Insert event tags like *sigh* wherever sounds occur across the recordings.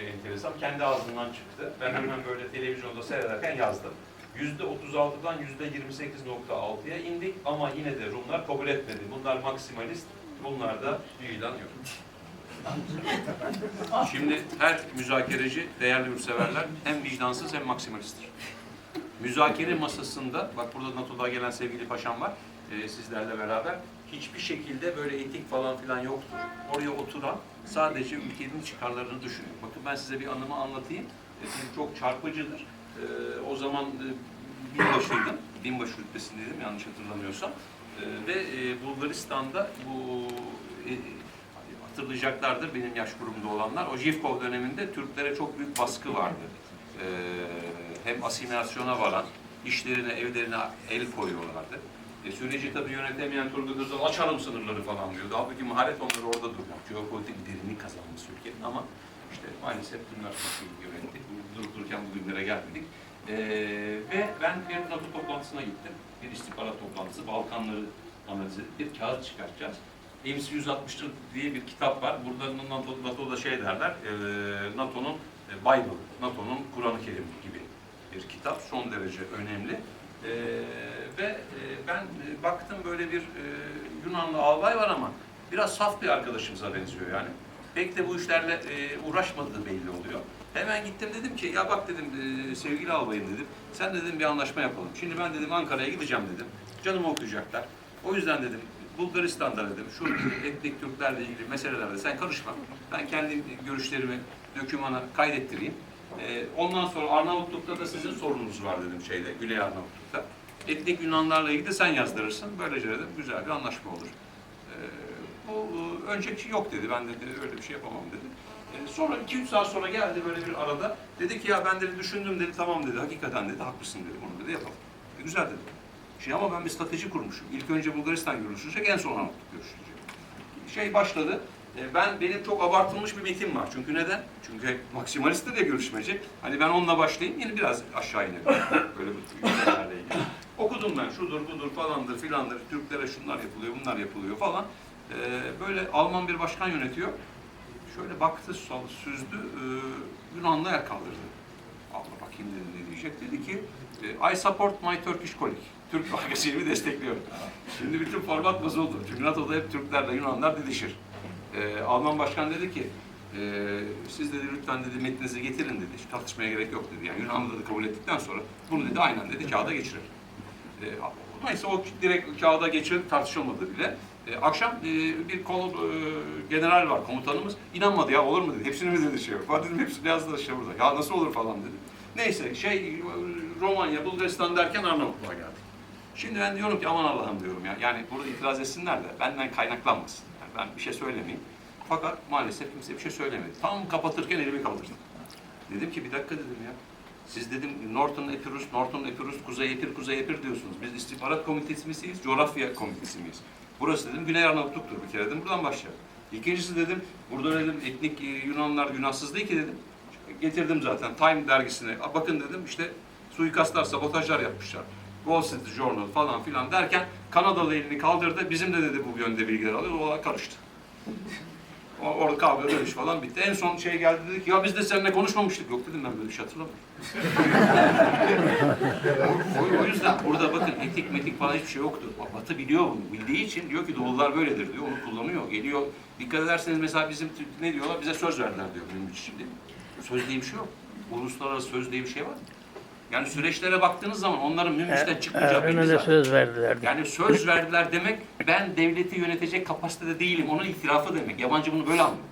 enteresan. Kendi ağzından çıktı. Ben hemen böyle televizyonda seyrederken yazdım. %36'dan %28.6'ya indik ama yine de Rumlar kabul etmedi. Bunlar maksimalist, bunlarda ilan yok. Şimdi her müzakereci, değerli yurtseverler hem vicdansız hem maksimalisttir. Müzakere masasında, bak burada NATO'da gelen sevgili paşam var, e, sizlerle beraber, hiçbir şekilde böyle etik falan filan yoktur. Oraya oturan sadece ülkenin çıkarlarını düşünüyor. Bakın ben size bir anımı anlatayım. E, çünkü çok çarpıcıdır. E, o zaman e, binbaşıydım, binbaşı rütbesindeydim yanlış hatırlamıyorsam. E, ve e, Bulgaristan'da bu e, hatırlayacaklardır benim yaş grubumda olanlar. O Jivkov döneminde Türklere çok büyük baskı vardı. Ee, hem asimilasyona varan, işlerine, evlerine el koyuyorlardı. E, süreci tabii yönetemeyen Turgut Özal açalım sınırları falan diyordu. Halbuki maharet onları orada durmak. Jeopolitik derinlik kazanması ülkenin ama işte maalesef bunlar yönetti. Durup dururken bugünlere gelmedik. Ee, ve ben bir NATO toplantısına gittim. Bir istihbarat toplantısı. Balkanları analiz edip bir kağıt çıkartacağız. MC 160 diye bir kitap var. Burada NATO, NATO'da şey derler, e, NATO'nun e, Bible, NATO'nun Kur'an-ı Kerim gibi bir kitap. Son derece önemli. E, ve e, ben e, baktım böyle bir e, Yunanlı albay var ama biraz saf bir arkadaşımıza benziyor yani. Pek de bu işlerle e, uğraşmadığı belli oluyor. Hemen gittim dedim ki ya bak dedim e, sevgili albayım dedim. Sen dedim bir anlaşma yapalım. Şimdi ben dedim Ankara'ya gideceğim dedim. Canımı okuyacaklar. O yüzden dedim Bulgaristan'da dedim şu *laughs* etnik Türklerle ilgili meselelerde sen karışma. Ben kendi görüşlerimi dökümana kaydettireyim. Ee, ondan sonra Arnavutluk'ta da sizin sorununuz var dedim şeyde, Güney Arnavutluk'ta. Etnik Yunanlarla ilgili de sen yazdırırsın. Böylece dedim güzel bir anlaşma olur. Ee, bu e, önceki yok dedi. Ben dedi öyle bir şey yapamam dedi. Ee, sonra 2-3 saat sonra geldi böyle bir arada. Dedi ki ya ben dedi düşündüm dedi tamam dedi. Hakikaten dedi haklısın dedi. Bunu dedi yapalım. E, güzel dedim. Şey ama ben bir strateji kurmuşum. İlk önce Bulgaristan görüşülecek, en son Arnavutluk görüşülecek. Şey başladı. E, Ben benim çok abartılmış bir metin var. Çünkü neden? Çünkü maksimaliste de görüşmeyecek. Hani ben onunla başlayayım, yine biraz aşağı inelim. Böyle ülkelerle *laughs* ilgili. Okudum ben, şudur budur falandır filandır, Türklere şunlar yapılıyor, bunlar yapılıyor falan. E, Böyle Alman bir başkan yönetiyor. Şöyle baktı, süzdü, e, Yunanlı el kaldırdı. Allah bakayım dedi ne diyecek. Dedi ki e, I support my Turkish colleague. Türk bölgesini destekliyorum. Şimdi bütün format bozuldu. Çünkü NATO'da hep Türklerle Yunanlar didişir. E, Alman başkan dedi ki e, siz dedi lütfen dedi metninizi getirin dedi. Tartışmaya gerek yok dedi. Yani Yunanlı da kabul ettikten sonra bunu dedi aynen dedi kağıda geçirir. E, neyse o direkt kağıda geçirilip tartışılmadı bile. E, akşam e, bir kol e, general var komutanımız. inanmadı ya olur mu dedi. Hepsini mi dedi şey. Fatih dedim hepsini yazdı işte burada. Ya nasıl olur falan dedi. Neyse şey Romanya, Bulgaristan derken Arnavutluğa geldik. Şimdi ben diyorum ki aman Allah'ım diyorum ya. Yani burada itiraz etsinler de benden kaynaklanmasın. Yani ben bir şey söylemeyeyim. Fakat maalesef kimse bir şey söylemedi. Tam kapatırken elimi kaldırdım. Dedim ki bir dakika dedim ya. Siz dedim Northern Epirus, Northern Epirus, Kuzey Epir, Kuzey Epir diyorsunuz. Biz istihbarat komitesi miyiz, coğrafya komitesi miyiz? Burası dedim Güney Arnavutluk'tur bir kere dedim. Buradan başlayalım. İkincisi dedim, burada dedim etnik e, Yunanlar günahsız değil ki dedim. Getirdim zaten Time dergisine. "A, Bakın dedim işte suikastlar, sabotajlar yapmışlar. Wall Street Journal falan filan derken Kanadalı elini kaldırdı. Bizim de dedi bu yönde bilgiler alıyor. O karıştı. Orada kavga dövüş falan bitti. En son şey geldi dedi ki ya biz de seninle konuşmamıştık. Yok dedim ben böyle bir şey hatırlamıyorum. *laughs* o, o yüzden burada bakın etik metik falan hiçbir şey yoktu. Batı biliyor bunu. Bildiği için diyor ki doğullar böyledir diyor. Onu kullanıyor. Geliyor. Dikkat ederseniz mesela bizim ne diyorlar? Bize söz verdiler diyor benim şimdi. Söz diye bir şey yok. Uluslararası söz diye bir şey var. Yani süreçlere baktığınız zaman onların mümküşten çıkmayacağı belli Ermeni de zaten. söz verdiler. Yani söz verdiler demek ben devleti yönetecek kapasitede değilim. Onun itirafı demek. Yabancı bunu böyle anlıyor.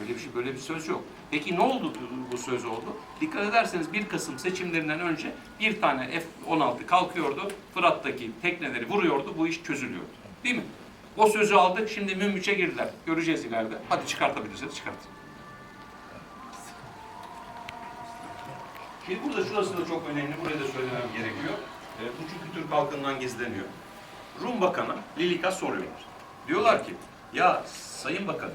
Böyle bir şey, böyle bir söz yok. Peki ne oldu bu- söz oldu? Dikkat ederseniz 1 Kasım seçimlerinden önce bir tane F-16 kalkıyordu. Fırat'taki tekneleri vuruyordu. Bu iş çözülüyordu. Değil mi? O sözü aldık. Şimdi Münbiç'e girdiler. Göreceğiz ileride. Hadi çıkartabilirseniz çıkartın. Şimdi burada şurası da çok önemli. Burayı da söylemem gerekiyor. E, bu çünkü Türk halkından gizleniyor. Rum Bakanı Lilika soruyorlar. Diyorlar ki ya Sayın Bakan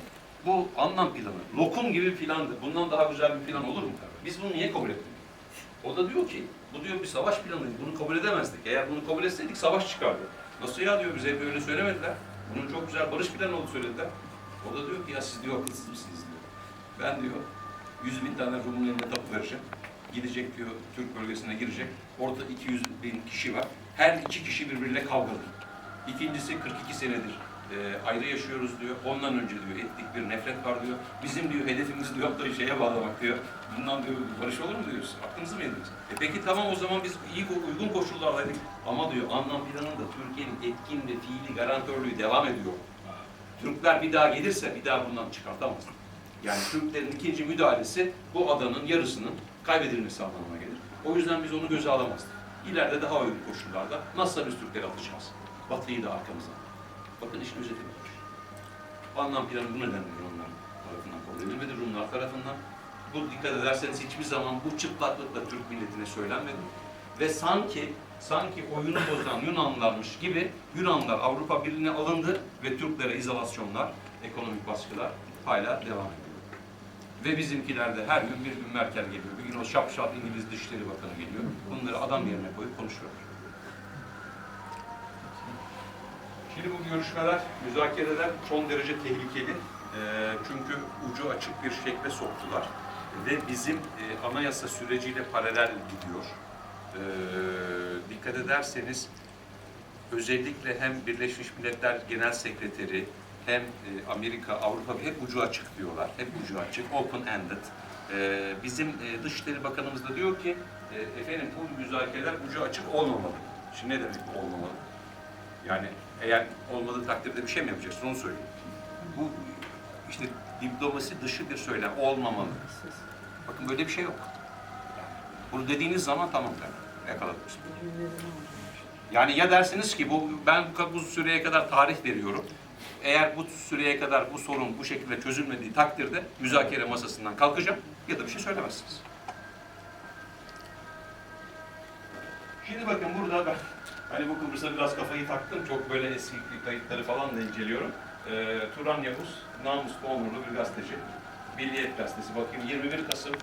bu anlam planı lokum gibi plandı. Bundan daha güzel bir plan olur mu? Biz bunu niye kabul etmedik? O da diyor ki bu diyor bir savaş planıydı. Bunu kabul edemezdik. Eğer bunu kabul etseydik savaş çıkardı. Nasıl ya diyor bize böyle söylemediler. Bunun çok güzel barış planı olduğunu söylediler. O da diyor ki ya siz diyor akılsız mısınız diyor. Ben diyor 100 bin tane Rum'un eline tapu vereceğim. Gidecek diyor, Türk bölgesine girecek. Orada 200 bin kişi var. Her iki kişi birbiriyle kavgalı. İkincisi 42 senedir e, ayrı yaşıyoruz diyor. Ondan önce diyor etnik bir nefret var diyor. Bizim diyor hedefimiz diyor yaptığı şeye bağlamak diyor. Bundan diyor barış olur mu diyorsun? Aklınızı mı yediniz? E peki tamam o zaman biz iyi uygun koşullardaydık. Ama diyor anlam planında Türkiye'nin etkin ve fiili garantörlüğü devam ediyor. Türkler bir daha gelirse bir daha bundan çıkartamaz. Yani Türklerin ikinci müdahalesi bu adanın yarısının kaybedilmesi anlamına gelir. O yüzden biz onu göze alamazdık. İleride daha uygun koşullarda nasılsa biz Türkleri alacağız. Batı'yı da arkamızdan. Bakın işin özeti budur. Anlam planı bu nedenle Rumlar tarafından kabul edilmedi, Rumlar tarafından. Bu dikkat ederseniz hiçbir zaman bu çıplaklıkla Türk milletine söylenmedi. Ve sanki sanki oyunu bozan Yunanlarmış gibi Yunanlar Avrupa Birliği'ne alındı ve Türklere izolasyonlar, ekonomik baskılar hala devam ediyor. Ve bizimkiler de her gün bir gün Merkel geliyor, bir gün o şapşal İngiliz Dışişleri Bakanı geliyor. Bunları adam yerine koyup konuşuyorlar. Şimdi bu görüşmeler, müzakereler son derece tehlikeli. Ee, çünkü ucu açık bir şekle soktular. Ve bizim e, anayasa süreciyle paralel gidiyor. Ee, dikkat ederseniz özellikle hem Birleşmiş Milletler Genel Sekreteri hem e, Amerika, Avrupa hep ucu açık diyorlar. Hep ucu açık, open-ended. Ee, bizim e, Dışişleri Bakanımız da diyor ki e, efendim bu müzakereler ucu açık olmamalı. Şimdi ne demek bu olmamalı? Yani eğer olmadığı takdirde bir şey mi yapacaksın onu söyleyeyim. Bu işte diplomasi dışı bir söylem olmamalı. Bakın böyle bir şey yok. Bunu dediğiniz zaman tamam ben yakaladım. Yani ya dersiniz ki bu ben bu, bu süreye kadar tarih veriyorum. Eğer bu süreye kadar bu sorun bu şekilde çözülmediği takdirde müzakere masasından kalkacağım ya da bir şey söylemezsiniz. Şimdi bakın burada ben hani bu Kıbrıs'a biraz kafayı taktım. Çok böyle eski kayıtları falan da inceliyorum. Ee, Turan Yavuz, namuslu onurlu bir gazeteci. Milliyet Gazetesi bakayım 21 Kasım